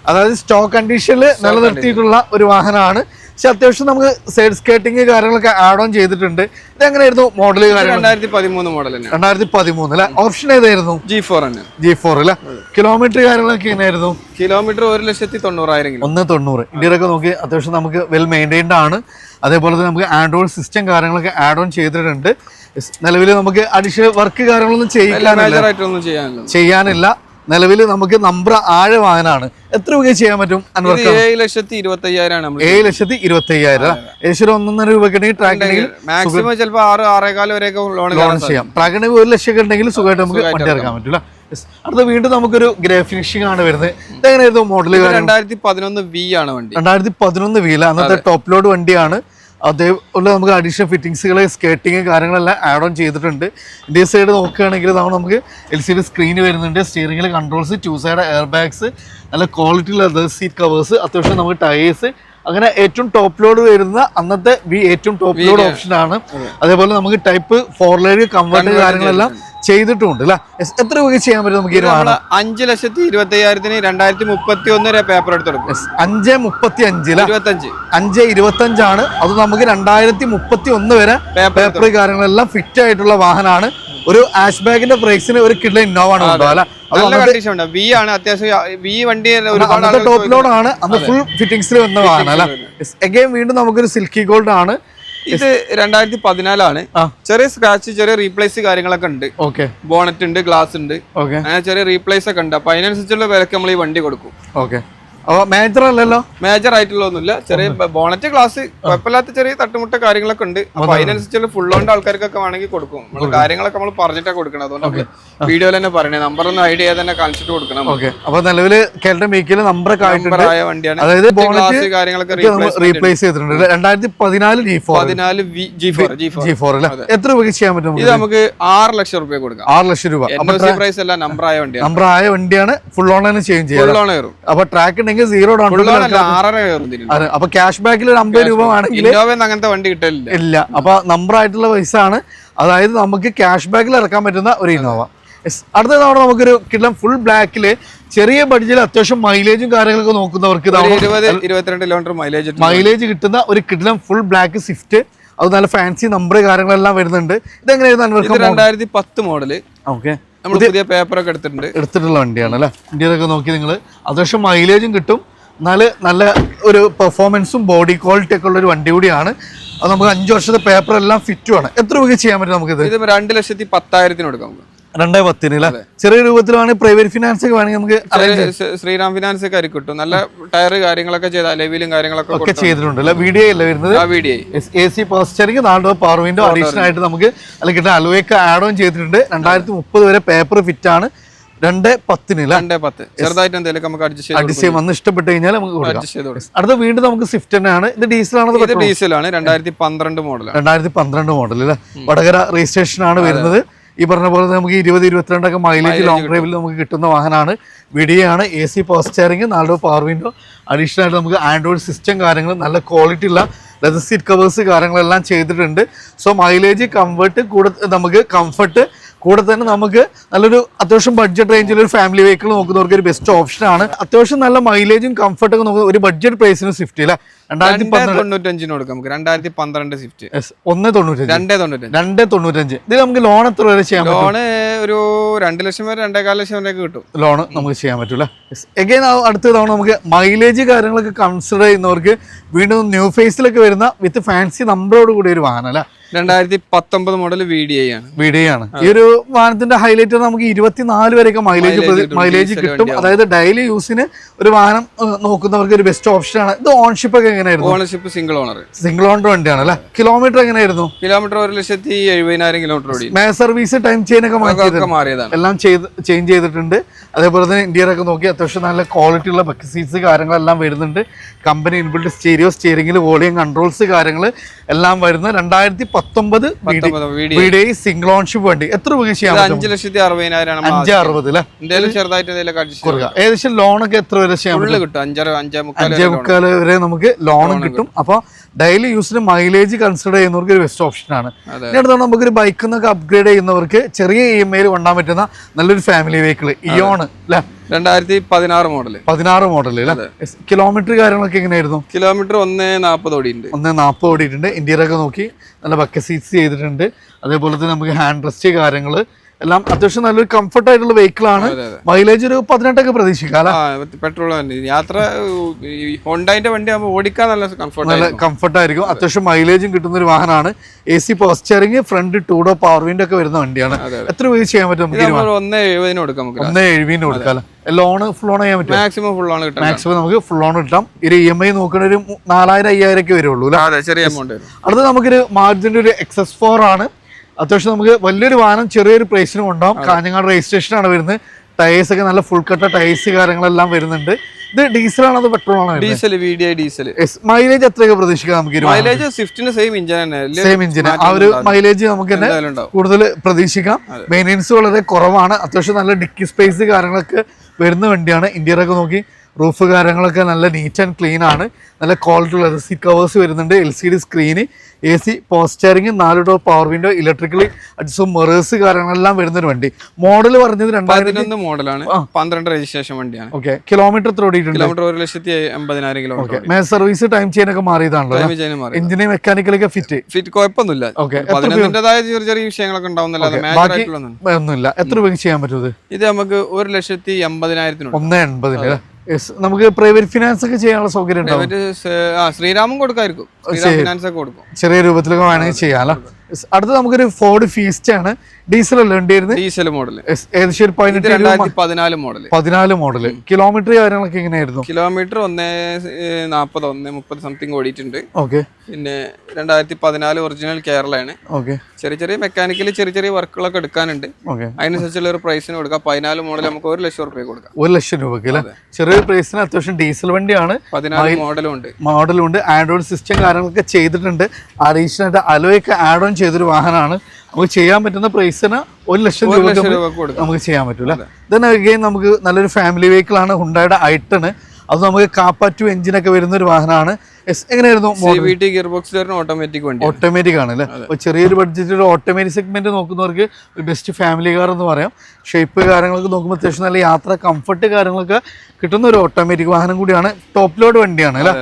അതായത് സ്റ്റോക്ക് കണ്ടീഷനിൽ നിലനിർത്തിയിട്ടുള്ള ഒരു വാഹനമാണ് പക്ഷെ അത്യാവശ്യം നമുക്ക് സൈഡ് സ്കേട്ടിങ് കാര്യങ്ങളൊക്കെ ആഡ് ഓൺ ചെയ്തിട്ടുണ്ട്. ഇത് ഇതെങ്ങനെയായിരുന്നു മോഡൽ രണ്ടായിരത്തി പതിമൂന്ന് മോഡൽ രണ്ടായിരത്തി പതിമൂന്ന് അല്ലെ? ഓപ്ഷൻ ഏതായിരുന്നു? ജി ഫോർ തന്നെ. ജി ഫോർ അല്ലെ? കിലോമീറ്റർ കാര്യങ്ങളൊക്കെ എങ്ങനെയായിരുന്നു? കിലോമീറ്റർ ഒരു ലക്ഷത്തി തൊണ്ണൂറായിരം ഒന്ന് തൊണ്ണൂറ്. ഇന്ത്യയിലൊക്കെ നോക്കി അത്യാവശ്യം നമുക്ക് വെൽ മെയിന്റൈൻഡ് ആണ്. അതേപോലെ തന്നെ നമുക്ക് ആൻഡ്രോയിഡ് സിസ്റ്റം കാര്യങ്ങളൊക്കെ ആഡ് ഓൺ ചെയ്തിട്ടുണ്ട്. നിലവിൽ നമുക്ക് അഡീഷണൽ വർക്ക് കാര്യങ്ങളൊന്നും ചെയ്യാനില്ല. ചെയ്യാനില്ല. നിലവിൽ നമുക്ക് നമ്പർ ആഴ വാഹനമാണ് എത്ര രൂപ ചെയ്യാൻ പറ്റും ഏഴ് ലക്ഷത്തി ഇരുപത്തി അയ്യായിരമാണ് ഏഴ് ലക്ഷത്തി ഇരുപത്തി അയ്യായിരം ഏകദേശം ഒന്നൊന്നര രൂപ ഉണ്ടെങ്കിൽ ട്രാക്ക് മാക്സിമം ചിലപ്പോൾ ആറ് ആറേകാൽ വരെയൊക്കെ ലോൺ ലോൺ ചെയ്യാം. ട്രാക്ക് ഉണ്ടെങ്കിൽ ഒരു ലക്ഷം ഒക്കെ ഉണ്ടെങ്കിൽ സുഖമായിട്ട് നമുക്ക് വണ്ടി ഇറക്കാൻ പറ്റില്ല അടുത്ത വീണ്ടും നമുക്കൊരു ഗ്രേ ഫിനിഷിംഗ് ആണ് വരുന്നത്. ഇതെങ്ങനെയായിരുന്നു മോഡൽ രണ്ടായിരത്തി പതിനൊന്ന് വി ആണ് വണ്ടി. രണ്ടായിരത്തി പതിനൊന്ന് വിയിലാണ് അന്നത്തെ ടോപ്പ് ലോഡ് വണ്ടിയാണ്. അതേപോലെ നമുക്ക് അഡീഷണൽ ഫിറ്റിങ്സുകൾ സ്കേട്ടിങ് കാര്യങ്ങളെല്ലാം ആഡ് ഓൺ ചെയ്തിട്ടുണ്ട്. ഇതേ സൈഡ് നോക്കുകയാണെങ്കിൽ നമ്മൾ നമുക്ക് എൽ സി ഡി സ്ക്രീൻ വരുന്നുണ്ട്. സ്റ്റിയറിംഗിൽ controls two side air bags നല്ല ക്വാളിറ്റി ലെതർ സീറ്റ് കവേഴ്സ് അത്യാവശ്യം നമുക്ക് ടയേഴ്സ് അങ്ങനെ ഏറ്റവും ടോപ്പ് ലോഡ് വരുന്ന അന്നത്തെ വി ഏറ്റവും ടോപ്പ് ലോഡ് ഓപ്ഷൻ ആണ്. അതേപോലെ നമുക്ക് ടൈപ്പ് ഫോർ ലൈഡ് കംഫർട്ട് കാര്യങ്ങളെല്ലാം ചെയ്തിട്ടുമുണ്ട് അല്ലേ? എത്ര രൂപ ചെയ്യാൻ പറ്റും നമുക്ക് ഈ ഒരു വാഹനം? അഞ്ച് ലക്ഷത്തി ഇരുപത്തി അയ്യായിരത്തിന് രണ്ടായിരത്തി മുപ്പത്തി ഒന്ന് വരെ പേപ്പർ എടുത്തെടുക്കും. അഞ്ച് മുപ്പത്തി അഞ്ചിൽ ഇരുപത്തഞ്ച്. അഞ്ച് ഇരുപത്തഞ്ചാണ്. അത് നമുക്ക് രണ്ടായിരത്തി മുപ്പത്തി ഒന്ന് വരെ പേപ്പർ കാര്യങ്ങളെല്ലാം ഫിറ്റ് ആയിട്ടുള്ള വാഹനമാണ് ഒരു ആഷ് ബാഗിന്റെ പ്രൈസിന് ഒരു കിഡ്ല ഇന്നോവ ആണ് ഉണ്ടാവുക അല്ലെ? അത് നല്ല കണ്ടീഷൻ ഉണ്ട്. വി ആണ് അത്യാവശ്യം വി വണ്ടി ഒരുപാട് അന്നത്തെ ടോപ്പ് ലോഡ് ആണ്. അന്ന് ഫുൾ ഫിറ്റിംഗ്സിൽ വന്ന വാഹനം അല്ലെ? എഗെയിൻ വീണ്ടും നമുക്കൊരു സിൽക്കി ഗോൾഡ് ആണ്. ഇത് രണ്ടായിരത്തി പതിനാലാണ് ചെറിയ സ്ക്രാച്ച് ചെറിയ റീപ്ലേസ് കാര്യങ്ങളൊക്കെ ഉണ്ട്. ഓക്കെ. ബോണറ്റ് ഉണ്ട് ഗ്ലാസ് ഉണ്ട്. ഓക്കെ. അങ്ങനെ ചെറിയ റീപ്ലേസ് ഒക്കെ ഉണ്ട്. അപ്പൊ അതിനനുസരിച്ചുള്ള വിലക്ക് നമ്മൾ ഈ വണ്ടി കൊടുക്കും. ഓക്കെ. മേജർ അല്ലല്ലോ? മേജർ ആയിട്ടുള്ള ഒന്നുമില്ല ചെറിയ ബോണറ്റ് ക്ലാസ് കുഴപ്പമില്ലാത്ത ചെറിയ തട്ടുമുട്ട കാര്യങ്ങളൊക്കെ ഉണ്ട്. അപ്പൊ അതിനനുസരിച്ചുള്ള ഫുൾ ഓണ്ട് ആൾക്കാർക്കൊക്കെ വേണമെങ്കിൽ കൊടുക്കും. നമ്മൾ കാര്യങ്ങളൊക്കെ നമ്മൾ പറഞ്ഞിട്ടാണ് കൊടുക്കണം അതുകൊണ്ട് വീഡിയോയിൽ തന്നെ പറയണേ. നമ്പർ ഒന്ന് ഐഡിയ തന്നെ കാണിച്ചിട്ട് കൊടുക്കണം ഓക്കെ. അപ്പൊ നിലവിൽ കേരള മേക്കിൽ നമ്പർ ആയ വണ്ടിയാണ്. അതായത് ബോണറ്റ് കാര്യങ്ങളൊക്കെ റീപ്ലേസ് ചെയ്തിട്ടുണ്ട്. രണ്ടായിരത്തി പതിനാല് ജി ഫോർ പതിനാല് ജി ഫോർ ജി ഫോർ എത്ര രൂപയ്ക്ക് ചെയ്യാൻ പറ്റും ഇത് നമുക്ക് ആറ് ലക്ഷം റുപ്യ കൊടുക്കാം. ആറ് ലക്ഷം രൂപ. പ്രൈസ് അല്ല നമ്പർ ആയ വണ്ടിയാണ്. നമ്പർ ആയ വണ്ടിയാണ് ഫുൾ ഓൺ തന്നെ ചെയ്യാം ഫുൾ ഓൺ കയറും അപ്പൊ ട്രാക്ക് ഉണ്ടെങ്കിൽ സീറോ ഡൗൺ പേയ്മെന്റ് അപ്പൊ ക്യാഷ് ബാക്കിൽ ഒരു അമ്പത് രൂപ വേണമെങ്കിൽ അങ്ങനത്തെ വണ്ടി കിട്ടില്ല ഇല്ല. അപ്പൊ നമ്പർ ആയിട്ടുള്ള പൈസ ആണ്. അതായത് നമുക്ക് ക്യാഷ് ബാക്കിൽ ഇറക്കാൻ പറ്റുന്ന ഒരു ഇന്നോവ. അടുത്ത തവണ നമുക്കൊരു കിട്ടണം ഫുൾ ബ്ലാക്കിൽ ചെറിയ ബഡ്ജറ്റിൽ അത്യാവശ്യം മൈലേജും കാര്യങ്ങളൊക്കെ നോക്കുന്നവർക്ക് മൈലേജ് മൈലേജ് കിട്ടുന്ന ഒരു കിട്ടണം ഫുൾ ബ്ലാക്ക് സ്വിഫ്റ്റ് അത് നല്ല ഫാൻസി നമ്പർ കാര്യങ്ങളെല്ലാം വരുന്നുണ്ട്. ഇതെങ്ങനെയായിരുന്നു രണ്ടായിരത്തി പത്ത് മോഡൽ ഓക്കെ നമ്മൾ പുതിയ പേപ്പറൊക്കെ എടുത്തിട്ടുണ്ട്. എടുത്തിട്ടുള്ള വണ്ടിയാണ് അല്ലേ ഇന്ത്യയിലൊക്കെ നോക്കി നിങ്ങൾ അത്യാവശ്യം മൈലേജും കിട്ടും. എന്നാൽ നല്ല ഒരു പെർഫോമൻസും ബോഡി ക്വാളിറ്റി ഒക്കെ ഉള്ള ഒരു വണ്ടി കൂടിയാണ്. അത് നമുക്ക് അഞ്ച് വർഷത്തെ പേപ്പർ എല്ലാം ഫിറ്റുമാണ് എത്ര രൂപയ്ക്ക് ചെയ്യാൻ പറ്റും നമുക്ക് ഇത് രണ്ട് ലക്ഷത്തി പത്തായിരത്തിന് കൊടുക്കാം നമുക്ക്. രണ്ടേ പത്തിന് ചെറിയ ചെറിയ രൂപത്തിലാണെങ്കിൽ പ്രൈവറ്റ് ഫിനാൻസ് ഒക്കെ വേണമെങ്കിൽ നമുക്ക് ശ്രീറാം ഫിനാൻസ് ഒക്കെ കിട്ടും. നല്ല ടയർ കാര്യങ്ങളൊക്കെ ചെയ്ത അലവിലും കാര്യങ്ങളൊക്കെ ഒക്കെ. ചെയ്തിട്ടുണ്ട് അല്ലെ? വീഡിയോ അല്ലേ വരുന്നത്? എ സി പോസ്റ്ററിംഗ് നാല് പവർ വിൻഡോ അഡീഷണൽ ആയിട്ട് നമുക്ക് അല്ലെങ്കിൽ കിട്ടുന്ന അലുവയൊക്കെ ആഡ് ഓൺ ചെയ്തിട്ടുണ്ട്. രണ്ടായിരത്തി മുപ്പത് വരെ പേപ്പർ ഫിറ്റ് ആണ്. രണ്ട് പത്തിന് അല്ലേ? രണ്ടേ പത്ത്. ചെറുതായിട്ട് എന്തെങ്കിലും നമുക്ക് അഡ്ജസ്റ്റ് അഡ്ജസ്റ്റ് വന്ന് ഇഷ്ടപ്പെട്ട് കഴിഞ്ഞാൽ നമുക്ക് അഡ്ജസ്റ്റ് ചെയ്ത് അടുത്ത വീണ്ടും നമുക്ക് സ്വിഫ്റ്റ് തന്നെയാണ്. ഇത് ഡീസൽ ആണ് ഇത് ഡീസലാണ് രണ്ടായിരത്തി പന്ത്രണ്ട് മോഡൽ രണ്ടായിരത്തി പന്ത്രണ്ട് മോഡൽ അല്ലേ? വടകര രജിസ്ട്രേഷൻ ആണ് വരുന്നത്. ഈ പറഞ്ഞ പോലെ നമുക്ക് ഇരുപത് ഇരുപത്തിരണ്ടൊക്കെ മൈലേജ് ലോങ് ഡ്രൈവിൽ നമുക്ക് കിട്ടുന്ന വാഹനമാണ്. വിടിയാണ് എ സി പവർ സ്റ്റിയറിംഗ് നാലോ പവർ വിൻഡോ അഡീഷണൽ ആയിട്ട് നമുക്ക് ആൻഡ്രോയിഡ് സിസ്റ്റം കാര്യങ്ങൾ നല്ല ക്വാളിറ്റി ഉള്ള ലെതർ സീറ്റ് കവേഴ്സ് കാര്യങ്ങളെല്ലാം ചെയ്തിട്ടുണ്ട്. സോ മൈലേജ് കംഫർട്ട് കൂടെ നമുക്ക് കംഫർട്ട് കൂടെ തന്നെ നമുക്ക് നല്ലൊരു അത്യാവശ്യം ബഡ്ജറ്റ് റേഞ്ചിൽ ഒരു ഫാമിലി വെഹിക്കിൾ നോക്കുന്നവർക്ക് ഒരു ബെസ്റ്റ് ഓപ്ഷനാണ് അത്യാവശ്യം നല്ല മൈലേജും കംഫർട്ടൊക്കെ നോക്കുന്ന ഒരു ബഡ്ജറ്റ് പ്രൈസിന് സ്വിഫ്റ്റ് അല്ലേ തൊണ്ണൂറ്റഞ്ചിന് കൊടുക്കാം നമുക്ക്. രണ്ടായിരത്തി പന്ത്രണ്ട് സ്വിഫ്റ്റ് Yes, ഒന്ന് തൊണ്ണൂറ്റഞ്ച്. രണ്ടേ തൊണ്ണൂറ്റഞ്ച്. രണ്ട് തൊണ്ണൂറ്റഞ്ച്. ഇതിൽ നമുക്ക് ലോൺ എത്ര വരെ ചെയ്യാൻ ലോണ് ഒരു രണ്ട് ലക്ഷം വരെ രണ്ടേകാൽ ലക്ഷം വരെ കിട്ടും. ലോൺ നമുക്ക് ചെയ്യാൻ പറ്റൂല എഗൈൻ അടുത്ത തവണ നമുക്ക് മൈലേജ് കാര്യങ്ങളൊക്കെ കൺസിഡർ ചെയ്യുന്നവർക്ക് വീണ്ടും ന്യൂ ഫേസിലൊക്കെ വരുന്ന വിത്ത് ഫാൻസി നമ്പറോട് കൂടി ഒരു വാഹനം അല്ല? രണ്ടായിരത്തി പത്തൊമ്പത് മോഡൽ വി ഡി ഐ ആണ് വീഡിയോ ആണ്. ഈ ഒരു വാഹനത്തിന്റെ ഹൈലൈറ്റ് നമുക്ക് ഇരുപത്തിനാല് വരെയൊക്കെ മൈലേജ് മൈലേജ് കിട്ടും അതായത് ഡെയിലി യൂസിന് ഒരു വാഹനം നോക്കുന്നവർക്ക് ഒരു ബെസ്റ്റ് ഓപ്ഷൻ ആണ്. ഇത് ഓൺഷിപ്പ് ഒക്കെ എങ്ങനെയായിരുന്നു? Ownership single owner single owner വണ്ടിയാണ് അല്ലെ? കിലോമീറ്റർ എങ്ങനെയായിരുന്നു? കിലോമീറ്റർ ഒരു ലക്ഷത്തി എഴുപതിനായിരം കിലോമീറ്റർ ഓടി മേ സർവീസ് ടൈം ചെയിൻ ഒക്കെ മാറിയതാണ്. എല്ലാം ചെയ്ത് ചേഞ്ച് ചെയ്തിട്ടുണ്ട്. അതേപോലെ തന്നെ ഇന്ത്യയിലൊക്കെ ഒക്കെ നോക്കി അത്യാവശ്യം നല്ല ക്വാളിറ്റി ഉള്ള ബക്ക് സീറ്റ്സ് കാര്യങ്ങളെല്ലാം വരുന്നുണ്ട്. കമ്പനി ഇൻബിൾഡ് സ്റ്റീരിയോ സ്റ്റിയറിംഗിൽ വോളിയം കൺട്രോൾസ് കാര്യങ്ങൾ എല്ലാം വരുന്ന രണ്ടായിരത്തി പത്തൊമ്പത് വീഡിയോ സിംഗിൾ ഓൺഷിപ്പ് വണ്ടി. എത്ര രൂപ ചെയ്യാം അഞ്ച് ലക്ഷത്തി അറുപതിനായിരം അഞ്ച് അറുപത് ചെറുതായിട്ട് എന്തെങ്കിലും ഏകദേശം ലോണൊക്കെ എത്ര വരെ ചെയ്യാം പറ്റും? കിട്ടും. അഞ്ചര അഞ്ചേ മുക്കാൽ അഞ്ചേ മുക്കാൽ വരെ നമുക്ക് ലോണും കിട്ടും. അപ്പോൾ ഡെയിലി യൂസിന് മൈലേജ് കൺസിഡർ ചെയ്യുന്നവർക്ക് ഒരു ബെസ്റ്റ് ഓപ്ഷനാണ് ആണ്. നമുക്കൊരു ഇനി അടുത്താണ് നമുക്ക് ബൈക്കിൽ നിന്നൊക്കെ അപ്ഗ്രേഡ് ചെയ്യുന്നവർക്ക് ചെറിയ ഇ എം ഐയിൽ കൊണ്ടാൻ പറ്റുന്ന നല്ലൊരു ഫാമിലി വെഹിക്കിൾ ഇയോണ് അല്ലേ? രണ്ടായിരത്തി പതിനാറ് മോഡൽ പതിനാറ് മോഡൽ അല്ലെ കിലോമീറ്റർ കാര്യങ്ങളൊക്കെ എങ്ങനെയായിരുന്നു? കിലോമീറ്റർ ഒന്ന് നാൽപ്പത് ഓടിയുണ്ട് ഒന്ന് നാൽപ്പത് ഓടിയിട്ടുണ്ട്. ഇന്ത്യയിലൊക്കെ നോക്കി നല്ല ബക്ക സീറ്റ്സ് ചെയ്തിട്ടുണ്ട്. അതേപോലെ തന്നെ നമുക്ക് ഹാൻഡ് റെസ്റ്റ് കാര്യങ്ങൾ എല്ലാം അത്യാവശ്യം നല്ലൊരു കംഫർട്ട് ആയിട്ടുള്ള വെഹിക്കിൾ ആണ്. മൈലേജ് ഒരു പതിനെട്ടൊക്കെ പ്രതീക്ഷിക്കാം പെട്രോൾ യാത്ര ഹോണ്ടൈന്റെ വണ്ടി ആകുമ്പോൾ ഓടിക്കാൻ നല്ല കംഫർട്ട് നല്ല കംഫർട്ട് ആയിരിക്കും. അത്യാവശ്യം മൈലേജും കിട്ടുന്ന ഒരു വാഹനമാണ്. A C power steering front two door power window ഒക്കെ വരുന്ന വണ്ടിയാണ്. എത്ര രൂപ ചെയ്യാൻ പറ്റും നമുക്ക് ഒന്ന് എഴുപതിന് കൊടുക്കാം നമുക്ക് ഒന്ന് എഴുപതിന് കൊടുക്കാം ലോൺ ഫുൾ ഓൺ ചെയ്യാൻ പറ്റും മാക്സിമം ഫുൾ ഓൺ കിട്ടും മാക്സിമം നമുക്ക് ഫുൾ ഓൺ കിട്ടാം. ഒരു ഇ എം ഐ നോക്കുന്ന ഒരു നാലായിരം അയ്യായിരം ഒക്കെ വരുള്ളൂ ചെറിയ എമൗണ്ട് അടുത്ത നമുക്കൊരു മാർജിന്റെ ഒരു എക്സസ് ഫോർ ആണ്. അത്യാവശ്യം നമുക്ക് വലിയൊരു വാഹനം ചെറിയൊരു പ്രൈസിനും ഉണ്ടാവും കാഞ്ഞങ്ങാട് രജിസ്ട്രേഷൻ ആണ് വരുന്നത്. ടയേഴ്സ് ഒക്കെ നല്ല ഫുൾ കട്ട ടയേഴ്സ് കാര്യങ്ങളെല്ലാം വരുന്നുണ്ട്. ഇത് ഡീസൽ ആണോ പെട്രോൾ ആണോ diesel V D I diesel mileage എത്രയൊക്കെ പ്രതീക്ഷിക്കാം നമുക്ക്? മൈലേജ് സ്വിഫ്റ്റിന് സെയിം ഇഞ്ചിൻ തന്നെ. സെയിം എഞ്ചിന് ആ ഒരു മൈലേജ് നമുക്ക് തന്നെ കൂടുതൽ പ്രതീക്ഷിക്കാം. മെയിന്റെനൻസ് വളരെ കുറവാണ്. അത്യാവശ്യം നല്ല ഡിക്കി സ്പേസ് കാര്യങ്ങളൊക്കെ വരുന്ന വണ്ടിയാണ്. ഇന്ത്യയിലൊക്കെ നോക്കി റൂഫ് കാര്യങ്ങളൊക്കെ നല്ല നീറ്റ് ആൻഡ് ക്ലീൻ ആണ്. നല്ല ക്വാളിറ്റി ഉള്ള സീറ്റ് കവേഴ്സ് വരുന്നുണ്ട്. L C D screen A C power steering നാല് ഡോർ പവർ വിൻഡോ ഇലക്ട്രിക്കലി അഡ്സും മെറേഴ്സ് കാര്യങ്ങളെല്ലാം വരുന്നൊരു വണ്ടി. മോഡൽ പറഞ്ഞത് രണ്ടായിരത്തി മോഡലാണ് പന്ത്രണ്ട് രജിസ്ട്രേഷൻ വണ്ടിയാണ്. ഓക്കെ കിലോമീറ്റർ എത്ര ഓടിയിട്ടുണ്ട് കിലോമീറ്റർ ഒരു ലക്ഷത്തി എൺപതിനായിരം കിലോമീറ്റർ മേ സർവീസ് ടൈം ചെയ്യാനൊക്കെ മാറിയതാണല്ലോ എഞ്ചിനെ മെക്കാനിക്കലൊക്കെ ഫിറ്റ് ഫിറ്റ് കുഴപ്പമൊന്നുമില്ല. ഓക്കെ ചെറിയ ചെറിയ വിഷയങ്ങളൊക്കെ ഉണ്ടാവുന്നില്ല ഒന്നുമില്ല. എത്ര രൂപയ്ക്ക് ചെയ്യാൻ പറ്റും ഇത്? നമുക്ക് ഒരു ലക്ഷത്തി എൺപതിനായിരത്തിന് ഒന്ന് എൺപതിന്. നമുക്ക് പ്രൈവറ്റ് ഫിനാൻസ് ഒക്കെ ചെയ്യാനുള്ള സൗകര്യം ഉണ്ടാവും. ശ്രീരാമും കൊടുക്കായിരിക്കും. ഫിനാൻസ് ഒക്കെ കൊടുക്കും. ചെറിയ രൂപത്തിലൊക്കെ വേണമെങ്കിൽ ചെയ്യാമല്ലോ. അടുത്ത നമുക്കൊരു ഫോർഡ് ഫീസ്റ്റ് ആണ്. ഡീസൽ അല്ലേ ഉണ്ടായിരുന്നത് ഡീസൽ മോഡൽ. ഏകദേശം ഒരു ഇത് പതിനെട്ട് രണ്ടായിരത്തി പതിനാല് മോഡൽ പതിനാല് മോഡൽ കിലോമീറ്റർ കാര്യങ്ങളൊക്കെ എങ്ങനെയായിരുന്നു? കിലോമീറ്റർ ഒന്ന് നാൽപ്പത് ഒന്ന് മുപ്പത് സംതിങ് ഓടിയിട്ടുണ്ട്. ഓക്കെ. പിന്നെ രണ്ടായിരത്തി പതിനാല് ഒറിജിനൽ കേരളയാണ് ഓക്കെ. ചെറിയ ചെറിയ മെക്കാനിക്കലി ചെറിയ ചെറിയ വർക്കുകളൊക്കെ എടുക്കാനുണ്ട്. ഓക്കെ. അതിനനുസരിച്ചുള്ള ഒരു പ്രൈസിന് കൊടുക്കാം. പതിനാല് മോഡൽ നമുക്ക് ഒരു ലക്ഷം റുപ്യ കൊടുക്കാം. ഒരു ലക്ഷം രൂപയ്ക്ക് അല്ലേ? ചെറിയൊരു പ്രൈസിന് അത്യാവശ്യം ഡീസൽ വണ്ടിയാണ്. പതിനാല് മോഡലും ഉണ്ട്. മോഡലും ഉണ്ട്. ആൻഡ്രോയിഡ് സിസ്റ്റം കാര്യങ്ങളൊക്കെ ചെയ്തിട്ടുണ്ട്. അഡീഷണൽ ആയിട്ട് അലോയൊക്കെ ആഡ് ഓൺ ചെയ്തൊരു വാഹനമാണ്. നമുക്ക് ചെയ്യാൻ പറ്റുന്ന പ്രൈസിന് ഒരു ലക്ഷം രൂപ നമുക്ക് ചെയ്യാൻ പറ്റൂല. ദെൻ അഗെയിൻ നമുക്ക് നല്ലൊരു ഫാമിലി വെഹിക്കിൾ ആണ് ഹുണ്ടായുടെ ഐട്ടണ് അത് നമുക്ക് കാപ്പ ടു എഞ്ചിനൊക്കെ വരുന്ന ഒരു വാഹനമാണ്. എങ്ങനെയായിരുന്നു സി വി ടി ഗിയർ ബോക്സിൽ വരുന്ന ഓട്ടോമാറ്റിക് വണ്ടി ഓട്ടോമാറ്റിക് ആണ് അല്ലേ? അപ്പോൾ ചെറിയൊരു ബഡ്ജറ്റിൽ ഓട്ടോമാറ്റിക് സെഗ്മെന്റ് നോക്കുന്നവർക്ക് ഒരു ബെസ്റ്റ് ഫാമിലി കാർ എന്ന് പറയാം. ഷേപ്പ് കാര്യങ്ങളൊക്കെ നോക്കുമ്പോൾ അത്യാവശ്യം നല്ല യാത്ര കംഫർട്ട് കാര്യങ്ങളൊക്കെ കിട്ടുന്ന ഒരു ഓട്ടോമാറ്റിക് വാഹനം കൂടിയാണ്. ടോപ്പ് ലോഡ് വണ്ടിയാണ് അല്ലേ?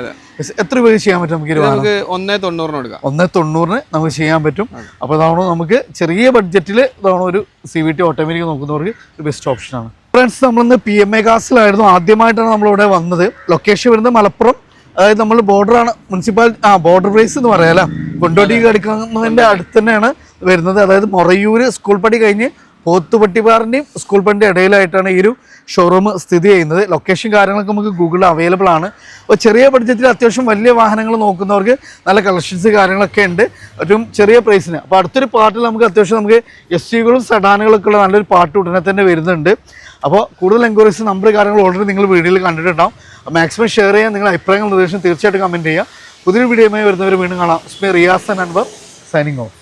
എത്ര രൂപ ചെയ്യാൻ പറ്റും നമുക്ക് നമുക്ക് ഒന്നേ തൊണ്ണൂറിന് എടുക്കാം ഒന്നേ തൊണ്ണൂറിന് നമുക്ക് ചെയ്യാൻ പറ്റും. അപ്പോൾ ഇതാണോ നമുക്ക് ചെറിയ ബഡ്ജറ്റിൽ ഇതാണോ ഒരു സി വി ടി ഓട്ടോമാറ്റിക് നോക്കുന്നവർക്ക് ഒരു ബെസ്റ്റ് ഓപ്ഷനാണ് ഫ്രണ്ട്സ് നമ്മളിന്ന് പി എം എ കാസിലായിരുന്നു ആദ്യമായിട്ടാണ് നമ്മളിവിടെ വന്നത്. ലൊക്കേഷൻ വരുന്നത് മലപ്പുറം അതായത് നമ്മൾ ബോർഡറാണ് മുനിസിപ്പാലിറ്റി ആ ബോർഡർ പ്രൈസ് എന്ന് പറയാം അല്ലേ? കൊണ്ടോട്ടി കടിക്കുന്നതിന്റെ അടുത്ത് തന്നെയാണ് വരുന്നത്. അതായത് മൊറയൂർ സ്കൂൾ പടി കഴിഞ്ഞ് പോത്തുപട്ടിപ്പാറിന്റെയും സ്കൂൾ പണിന്റെ ഇടയിലായിട്ടാണ് ഈ ഒരു ഷോറൂം സ്ഥിതി ചെയ്യുന്നത്. ലൊക്കേഷൻ കാര്യങ്ങളൊക്കെ നമുക്ക് ഗൂഗിളിൽ അവൈലബിൾ ആണ്. അപ്പോൾ ചെറിയ ബഡ്ജറ്റിൽ അത്യാവശ്യം വലിയ വാഹനങ്ങൾ നോക്കുന്നവർക്ക് നല്ല കളക്ഷൻസ് കാര്യങ്ങളൊക്കെ ഉണ്ട്. ഏറ്റവും ചെറിയ പ്രൈസിന് അപ്പോൾ അടുത്തൊരു പാർട്ടിൽ നമുക്ക് അത്യാവശ്യം നമുക്ക് എസ് ടികളും സെഡാനുകളൊക്കെ ഉള്ള നല്ലൊരു പാർട്ട് ഉടനെ തന്നെ വരുന്നുണ്ട്. അപ്പോൾ കൂടുതൽ എൻക്വയറീസ് നമ്പർ കാര്യങ്ങൾ ഓൾറെഡി നിങ്ങൾ വീഡിയോയിൽ കണ്ടിട്ടുണ്ടാവും. മാക്സിമം ഷെയർ ചെയ്യാൻ നിങ്ങളുടെ അഭിപ്രായങ്ങൾ നിർദ്ദേശം തീർച്ചയായിട്ടും കമന്റ് ചെയ്യുക. പുതിയൊരു വീഡിയോയുമായി വരുന്നവർ വീണ്ടും കാണാം. സ്മേ Riyas and Anwar signing off